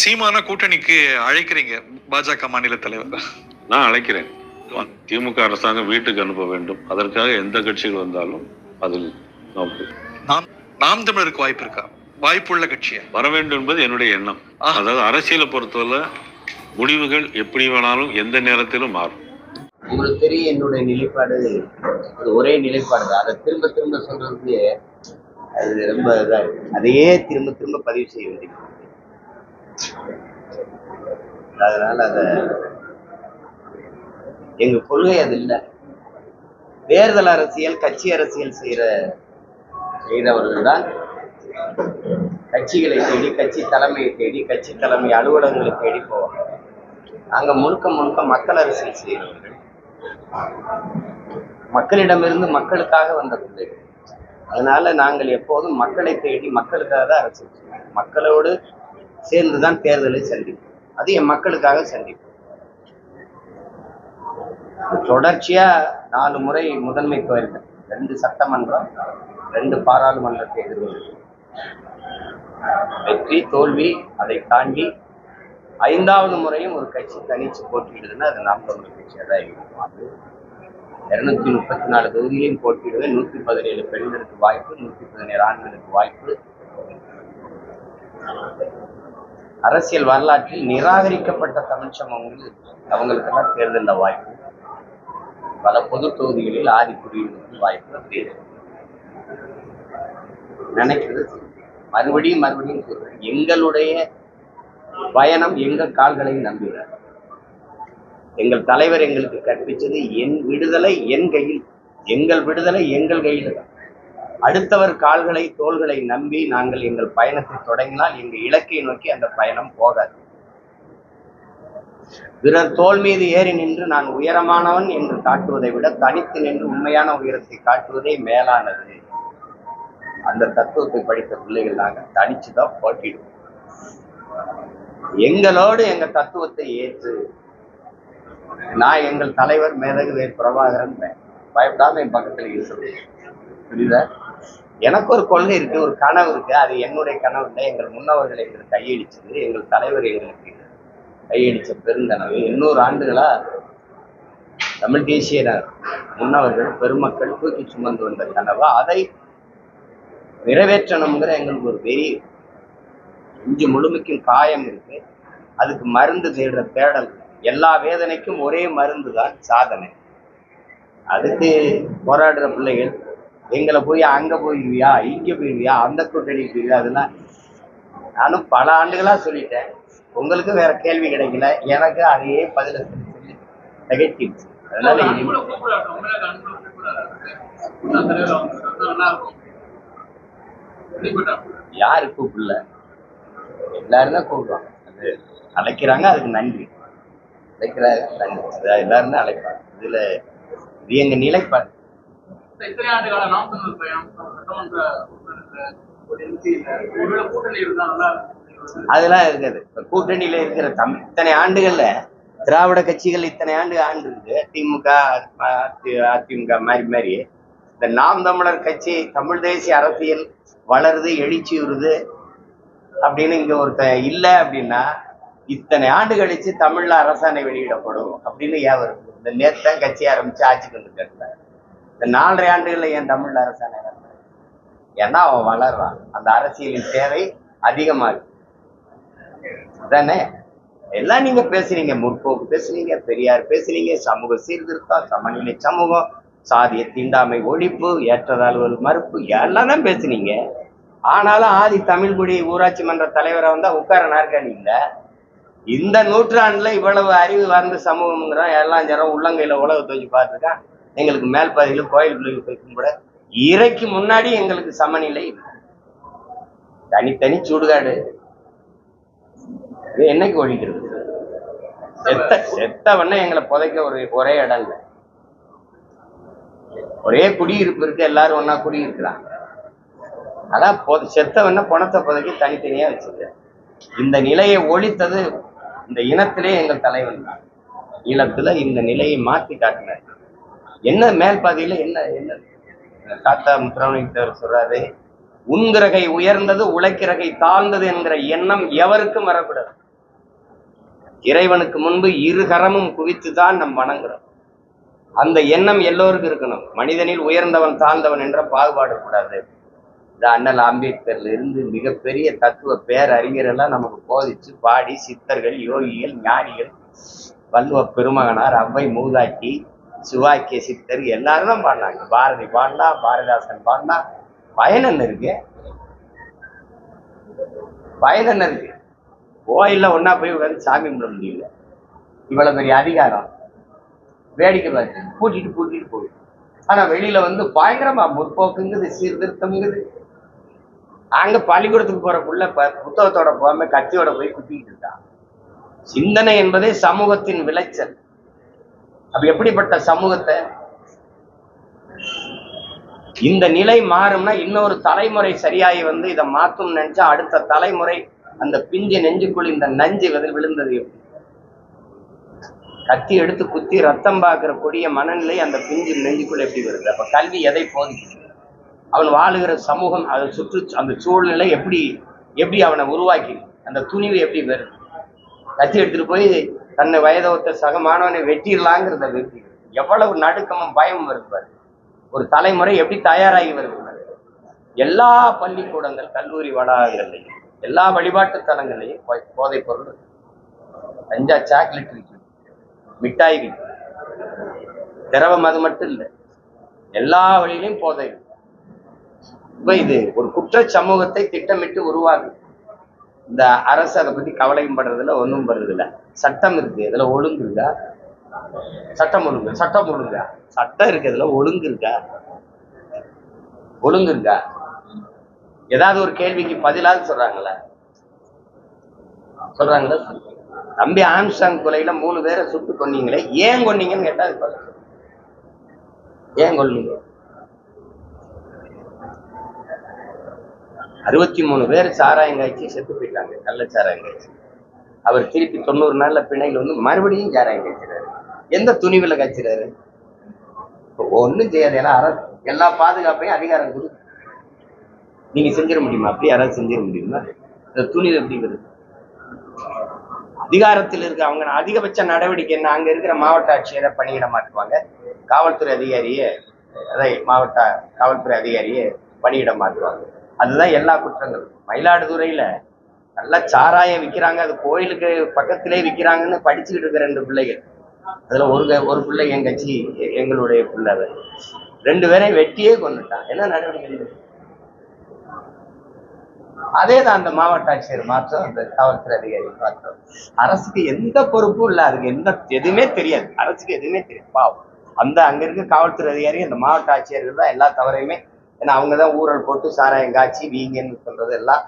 சீமான கூட்டணிக்கு அழைக்கிறீங்க? பாஜக மாநில தலைவர். நான் அழைக்கிறேன். திமுக அரசாங்கம் வீட்டுக்கு அனுப்ப வேண்டும். அதற்காக எந்த கட்சிகள் வந்தாலும் அதில் நாம் நாம் தமிழருக்கு வாய்ப்பு இருக்கா? வாய்ப்புள்ள கட்சியா? வர வேண்டும் என்பது என்னுடைய எண்ணம். அதாவது அரசியலை பொறுத்தவரை முடிவுகள் எப்படி வேணாலும் எந்த நேரத்திலும் மாறும். உங்களுக்கு தெரியும் என்னுடைய நிலைப்பாடு அது ஒரே நிலைப்பாடு தான். அதை திரும்ப திரும்ப சொல்றது அது ரொம்ப இதா இருக்கு. அதையே திரும்ப திரும்ப பதிவு செய்ய வேண்டியது. அதனால அத எங்க கொள்கை அது இல்லை. தேர்தல் அரசியல் கட்சி அரசியல் செய்யற செய்தவர்கள் தான் கட்சிகளை தேடி கட்சி தலைமையை தேடி கட்சி தலைமை அலுவலகங்களை தேடி போவாங்க. நாங்கள் முழுக்க முழுக்க மக்கள் அரசியல் செய்கிறவர்கள் மக்களிடமிருந்து மக்களுக்காக வந்த பிள்ளைகள் அதனால நாங்கள் எப்போதும் மக்களை தேடி மக்களுக்காக தான் அரசியல் செய்வோம். மக்களோடு சேர்ந்து தான் தேர்தலை சந்திப்போம். அது என் மக்களுக்காக சந்திப்போம். தொடர்ச்சியா நாலு முறை முதன்மை கோயில்கள் ரெண்டு சட்டமன்றம் ரெண்டு பாராளுமன்றத்தை எதிர்கொள்கிறோம். வெற்றி தோல்வி அதை தாண்டி ஐந்தாவது முறையும் ஒரு கட்சி தனிச்சு போட்டியிடுதுன்னா அது நாம் தமிழ் கட்சியாக தான் இருக்கும். அது இருநூத்தி முப்பத்தி நாலு தொகுதியிலையும் போட்டியிடுவேன். நூத்தி பதினேழு பெண்களுக்கு வாய்ப்பு நூத்தி பதினேழு ஆண்களுக்கு வாய்ப்பு. அரசியல் வரலாற்றில் நிராகரிக்கப்பட்ட தமிழ் சமூகங்கள் அவங்களுக்கெல்லாம் தேர்தலில் வாய்ப்பு. பல பொது தொகுதிகளில் ஆதி வாய்ப்பு நினைக்கிறது. மறுபடியும் மறுபடியும் சொல்றேன். எங்களுடைய பயணம் எங்கள் கால்களை நம்புகிறார் எங்கள் தலைவர் எங்களுக்கு கற்பித்தது என் விடுதலை என் கையில். எங்கள் விடுதலை எங்கள் கையில் தான் அடுத்தவர் கால்களை தோள்களை நம்பி நாங்கள் எங்கள் பயணத்தை தொடங்கினால் எங்கள் இலக்கை நோக்கி அந்த பயணம் போகாது. பிறர் தோல் மீது ஏறி நின்று நான் உயரமானவன் என்று காட்டுவதை விட தனித்து நின்று உண்மையான உயரத்தை காட்டுவதே மேலானது. அந்த தத்துவத்தை படித்த பிள்ளைகள் நாங்கள் தனிச்சுதான் போட்டிடுவோம். எங்களோடு எங்க தத்துவத்தை ஏற்று நான் எங்கள் தலைவர் மேதகு பிரபாகரன் பயப்படாத பயப்படாம என் பக்கத்தில் இருக்கிறது புரியுதா? எனக்கு ஒரு கொள்கை இருக்கு ஒரு கனவு இருக்கு. அது என்னுடைய கனவு இல்லை எங்கள் முன்னவர்கள் எங்களுக்கு கையடிச்சது எங்கள் தலைவர் எங்களுக்கு கையடிச்ச பெருந்தனவு. எண்ணூறு ஆண்டுகளா தமிழ் தேசிய முன்னவர்கள் பெருமக்கள் தூக்கி சுமந்து வந்த கனவு. அதை நிறைவேற்றணுங்கிற எங்களுக்கு ஒரு பெரிய இஞ்சி முழுமைக்கும் காயம் இருக்கு. அதுக்கு மருந்து தேடுற தேடல் எல்லா வேதனைக்கும் ஒரே மருந்து தான் சாதனை. அதுக்கு போராடுற பிள்ளைகள் எங்களை போய் அங்க போயிருவியா இங்க போயிருவியா அந்த கூட்டணி போயிருவியா அதெல்லாம் நானும் பல ஆண்டுகளா சொல்லிட்டேன். உங்களுக்கு வேற கேள்வி கிடைக்கல. எனக்கு அதையே பதில சொல்லி திகைச்சிருச்சு அதனால யாரு கூப்பிடல? எல்லாரும் தான் கூப்பிடுவாங்க. அது அழைக்கிறாங்க அதுக்கு நன்றி. அழைக்கிறாங்க நன்றி. எல்லாரும் தான் அழைப்பாங்க. இதுல இது எங்க நிலைப்பாடு. இத்தனை ஆண்டு கால நாம் தமிழர் பயணம் சட்டமன்ற ஒருவேளை கூட்டணி இருந்தா நல்லா அதெல்லாம் இருக்காது. இப்ப கூட்டணியில இருக்கிற தம் இத்தனை ஆண்டுகள்ல திராவிட கட்சிகள் இத்தனை ஆண்டு ஆண்டு இருக்கு. திமுக அதிமுக மாதிரி மாதிரி இந்த நாம் தமிழர் கட்சி தமிழ் தேசிய அரசியல் வளருது எழுச்சி வருது அப்படின்னு இங்க ஒருத்த இல்லை அப்படின்னா இத்தனை ஆண்டு கழிச்சு தமிழ்ல அரசாணை வெளியிடப்படும் அப்படின்னு ஏன் வருது? இந்த நேற்று தான் கட்சி ஆரம்பிச்சு ஆட்சிக்கு வந்துட்டு இந்த நாலரை ஆண்டுகள்ல ஏன் தமிழ்ல அரசாணை ஏன்னா அவன் வளர்றான். அந்த அரசியலின் தேவை அதிகமா இருக்கு எல்லாம் நீங்க பேசுனீங்க. முற்போக்கு பேசுனீங்க பெரியார் பேசுனீங்க சமூக சீர்திருத்தம் சமநிலை சமூகம் சாதிய தீண்டாமை ஒழிப்பு ஏற்றதாழ்வுகள் மறுப்பு எல்லாம் தான் பேசுனீங்க. ஆனாலும் ஆதி தமிழ்குடி ஊராட்சி மன்ற தலைவரை வந்தா உட்கார நாற்காலி இல்ல. இந்த நூற்றாண்டுல இவ்வளவு அறிவு வார்ந்த சமூகம்ங்கிறோம் எல்லாம் ஜரம் உள்ளங்கையில உலகத்தை வச்சு பார்த்துருக்கான். எங்களுக்கு மேல் பகுதியில கோயில் பிள்ளைகள் போய் இறைக்கு முன்னாடி எங்களுக்கு சமநிலை தனித்தனி சுடுகாடு. இது என்னைக்கு ஒழிக்கிறது? செத்த செத்தவன எங்களை புதைக்க ஒரு ஒரே இடம் இல்லை. ஒரே குடியிருப்பு இருக்கு எல்லாரும் ஒன்னா குடியிருக்கிறாங்க. அதான் பொ- செத்தவன பணத்தை புதைக்க தனித்தனியா வச்சுக்க இந்த நிலையை ஒழித்தது இந்த இனத்திலே எங்கள் தலைவன் தான். ஈழத்துல இந்த நிலையை மாற்றி காட்டினார். என்ன மேல் பாதியில என்ன என்ன? தாத்தா முத்துராமலிங்கத்தவர் சொல்றாரு உந்திரகை உயர்ந்தது உழைக்கிறகை தாழ்ந்தது என்கிற எண்ணம் எவருக்கும் வரக்கூடாது. இறைவனுக்கு முன்பு இருகரமும் குவித்து தான் நம் வணங்குறோம். அந்த எண்ணம் எல்லோருக்கும் இருக்கணும். மனிதனில் உயர்ந்தவன் தாழ்ந்தவன் என்ற பாகுபாடு கூடாது. இந்த அண்ணல் அம்பேத்கர்ல இருந்து மிகப்பெரிய தத்துவ பேரறிஞரெல்லாம் நமக்கு போதிச்சு பாடி சித்தர்கள் யோகிகள் ஞானிகள் வள்ளுவ பெருமகனார் அவ்வை மூதாட்டி சிவாக்கிய சித்தர் எல்லாரும் தான் பாடினாங்க. பாரதி பாடினா பாரதிதாசன் பாடினா பயன் என்ன இருக்கு. பயன் என்ன இருக்கு. கோயில்ல ஒன்னா போய் உட்காந்து சாமி கும்பிட முடியல. இவ்வளவு பெரிய அதிகாரம். வேடிக்கை பார்த்து கூட்டிட்டு கூட்டிட்டு போகுது. ஆனா வெளியில வந்து பயங்கரமா முற்போக்குங்குது சீர்திருத்தம்ங்குது. அங்க பள்ளிக்கூடத்துக்கு போறக்குள்ள புத்தகத்தோட போகாம கத்தியோட போய் குத்திக்கிட்டு இருக்கான் சிந்தனை என்பதே சமூகத்தின் விளைச்சல். அப்ப எப்படிப்பட்ட சமூகத்தை? இந்த நிலை மாறும்னா இன்னொரு தலைமுறை சரியாகி வந்து இதை மாத்தும் நினைச்சா அடுத்த தலைமுறை அந்த பிஞ்சு நெஞ்சுக்குள் இந்த நஞ்சு விழுந்தது எப்படி? கத்தி எடுத்து குத்தி ரத்தம் பார்க்கிற கொடிய மனநிலை அந்த பிஞ்சு நெஞ்சுக்குள்ள எப்படி வருது? அப்ப கல்வி எதை போதிக்குது? அவன் வாழுகிற சமூகம் அதை சுற்று அந்த சூழ்நிலை எப்படி எப்படி அவனை உருவாக்கி அந்த துணிவு எப்படி வருது? கத்தி எடுத்துட்டு போய் தன்னை வயதொத்த சக மாணவனை வெட்டிடலாங்கிறத வெற்றி எவ்வளவு நடுக்கமும் பயமும் இருப்பார் ஒரு தலைமுறை எப்படி தயாராகி வருது எல்லா பள்ளிக்கூடங்கள் கல்லூரி வளாகங்கள்லையும் எல்லா வழிபாட்டு தலங்கள்லையும் போதைப் பொருள் அஞ்சா சாக்லேட் இருக்கு. மிட்டாய் இருக்கு. திரவம் அது மட்டும் இல்லை. எல்லா வழியிலையும் போதை இப்போ இது ஒரு குற்ற சமூகத்தை திட்டமிட்டு உருவாகுது இந்த அரசு அதை பத்தி கவலையும் படுறதில்ல ஒன்றும் படுறதில்ல. சட்டம் இருக்கு இதுல ஒழுங்கு இருக்கா? சட்டம் ஒழுங்கு சட்டம் ஒழுங்கா? சட்டம் இருக்கு இதுல ஒழுங்கு இருக்கா? ஒழுங்கு இருக்கா? ஏதாவது ஒரு கேள்விக்கு பதிலாக சொல்கிறாங்களே சொல்றாங்களா தம்பி ஆம்சாங் கொலையில் மூணு பேரை சுட்டு கொன்னீங்களே ஏன் கொன்னீங்கன்னு கேட்டால் அது ஏன் கொன்னீங்க? அறுபத்தி மூணு பேர் சாராயம் காய்ச்சி செத்து போயிட்டாங்க நல்ல சாராயம் காய்ச்சி அவர் திருப்பி தொண்ணூறு நாள்ல பிணையில் வந்து மறுபடியும் சாராயம் காய்ச்சிறாரு. எந்த துணிவில் காய்ச்சிறாரு? ஒன்றும் செய்யாது. ஏன்னா அரசு எல்லா பாதுகாப்பையும் அதிகாரம் கொடுக்கு நீங்க செஞ்சிட முடியுமா? அப்படி யாராவது செஞ்சிட முடியுமா? இந்த துணிவு எப்படி வருது? அதிகாரத்தில் இருக்க அவங்க அதிகபட்ச நடவடிக்கை என்ன? அங்க இருக்கிற மாவட்ட ஆட்சியரை பணியிட மாற்றுவாங்க காவல்துறை அதிகாரியே அதை மாவட்ட காவல்துறை அதிகாரியை பணியிட மாற்றுவாங்க அதுதான் எல்லா குற்றங்களும் மயிலாடுதுறையில நல்லா சாராயம் விற்கிறாங்க அது கோயிலுக்கு பக்கத்திலே விற்கிறாங்கன்னு படிச்சுக்கிட்டு இருக்க ரெண்டு பிள்ளைகள். அதுல ஒரு ஒரு பிள்ளை என் கட்சி எ- எங்களுடைய பிள்ளை ரெண்டு பேரையும் வெட்டியே கொண்டுட்டான் என்ன நடவடிக்கை அதே தான் அந்த மாவட்ட ஆட்சியர் மாற்றம் அந்த காவல்துறை அதிகாரி மாற்றம். அரசுக்கு எந்த பொறுப்பும் இல்லை. அதுக்கு எந்த எதுவுமே தெரியாது. அரசுக்கு எதுவுமே தெரியாது. பாவம். அந்த அங்க இருக்க காவல்துறை அதிகாரி அந்த மாவட்ட ஆட்சியர்கள் தான் எல்லா தவறையுமே ஏன்னா அவங்க தான் ஊழல் போட்டு சாராயம் காய்ச்சி வீங்கன்னு சொல்றது எல்லாம்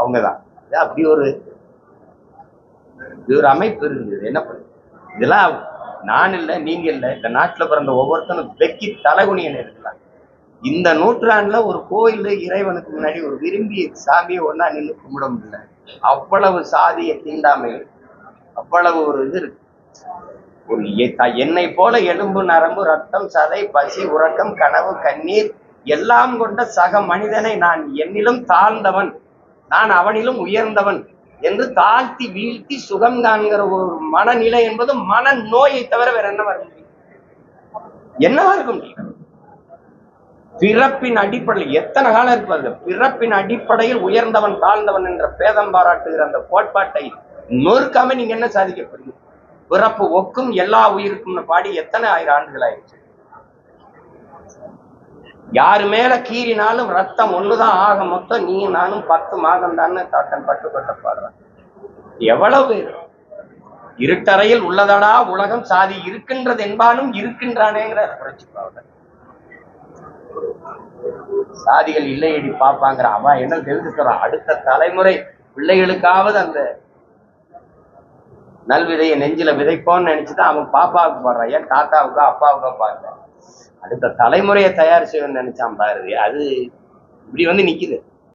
அவங்க தான் அப்படி ஒரு இது ஒரு அமைப்பு இருந்தது என்ன பண்ணுது இதெல்லாம் நான் இல்லை நீங்க இல்லை. இந்த நாட்டுல பிறந்த ஒவ்வொருத்தனும் வெக்கி தலைகுனியன் இருக்கலாம். இந்த நூற்றாண்டுல ஒரு கோயில் இறைவனுக்கு முன்னாடி ஒரு விரும்பி சாமியை ஒண்ணா நின்று கும்பிட முடியல. அவ்வளவு சாதிய தீண்டாமை அவ்வளவு ஒரு இது இருக்கு. ஒரு என்னை போல எலும்பு நரம்பு ரத்தம் சதை பசி உறக்கம் கனவு கண்ணீர் எல்லாம் கொண்ட சக மனிதனை நான் என்னிலும் தாழ்ந்தவன் நான் அவனிலும் உயர்ந்தவன் என்று தாழ்த்தி வீழ்த்தி சுகம் காண்கிற ஒரு மனநிலை என்பது மன நோயை தவிர வேற என்ன வர முடியும்? என்னவா இருக்க முடியும்? பிறப்பின் அடிப்படையில் எத்தனை காலம் இருப்பாரு பிறப்பின் அடிப்படையில் உயர்ந்தவன் தாழ்ந்தவன் என்ற பேதம் பாராட்டுகிற அந்த கோட்பாட்டை நொறுக்காம நீங்க என்ன சாதிக்க போறீங்க? பிறப்பு ஒக்கும் எல்லா உயிருக்கும்னு பாடி எத்தனை ஆயிரம் ஆண்டுகள் ஆயிடுச்சு? யாரு மேல கீறினாலும் ரத்தம் ஒண்ணுதான் ஆக மொத்தம் நீ நானும் பத்து மாதம் தானே தாத்தன் பட்டு கொட்ட பாடுறான் எவ்வளவு இருட்டறையில் உள்ளதடா உலகம் சாதி இருக்கின்றது என்பானும் இருக்கின்றானேங்கிற புரட்சி பாவலர் சாதிகள் இல்லையடி பாப்பாங்கிற அவன் என்ன தெரிஞ்சுக்கிறான் அடுத்த தலைமுறை பிள்ளைகளுக்காவது அந்த நல்விதையை நெஞ்சில விதைப்போம்னு நினைச்சுதான் அவன் பாப்பாவுக்கு பாடுறான் ஏன் தாத்தாவுக்கோ அப்பாவுக்கோ பாடுறான் அடுத்த தலைமுறையை தயார் செய்யணும்னு நினைச்சான் பாரு அது இப்படி வந்து நிக்குது.